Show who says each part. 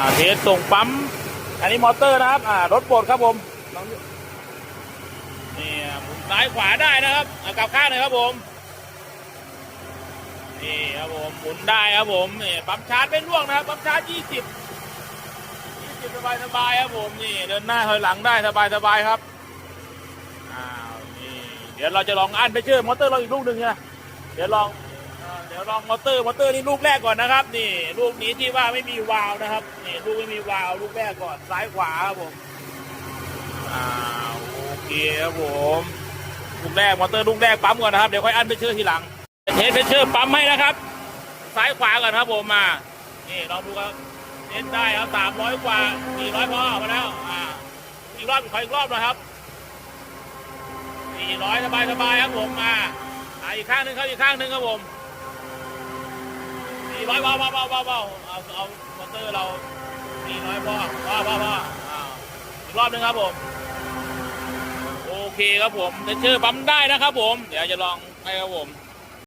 Speaker 1: อ่าเทสส่งปั๊ม อันนี้มอเตอร์นะครับ อ่ารถโปรดครับผมนี่หมุนซ้ายขวาได้นะครับอะกลับข้างเลยครับผม นี่ครับผมหมุนได้ครับผม นี่ปั๊มชาร์จไม่ร่วงนะครับปั๊มชาร์จยี่สิบยี่สิบสบายสบายครับผม นี่เดินหน้าถอยหลังได้สบายสบายครับ อ้าว นี่ เดี๋ยวเราจะลองอันไปเชื่อมอเตอร์เราอีกลูกหนึ่งนะ เดี๋ยวลอง เดี๋ยวลองมอเตอร์มอเตอร์นี่ลูกแรกก่อนนะครับ นี่ ลูกนี้ที่ว่าไม่มีวาล์วนะครับนี่ลูกไม่มีวาล์วลูกแรกก่อนซ้ายขวาครับผมอ้าโอเคครับผมลูกแรกมอเตอร์ลูกแรกปั๊มก่อนนะครับเดี๋ยวค่อยอันไปเชื่อทีหลังเทสเพชเชอร์ปั๊มให้นะครับซ้ายขวาก่อนครับผมมานี่ลองดูครับเน้นได้ครับสามร้อยกว่าสี่ร้อยพอมาแล้วอ่าอีกรอบขออีกรอบหนะครับสี่ร้อยสบายสบายครับผมมาอ่าอีกข้างหนึ่งครับอีกข้างหนึ่งครับผม สี่ร้อยว้าวว้าวว้าวว้าเบาเอาเอามอเตอร์เราสี่ร้อยพอพอพอพออ่าอีกรอบหนึ่งครับผม โอเคครับผมเพชเชอร์ปั๊มได้นะครับผม เดี๋ยวจะลองให้ครับผม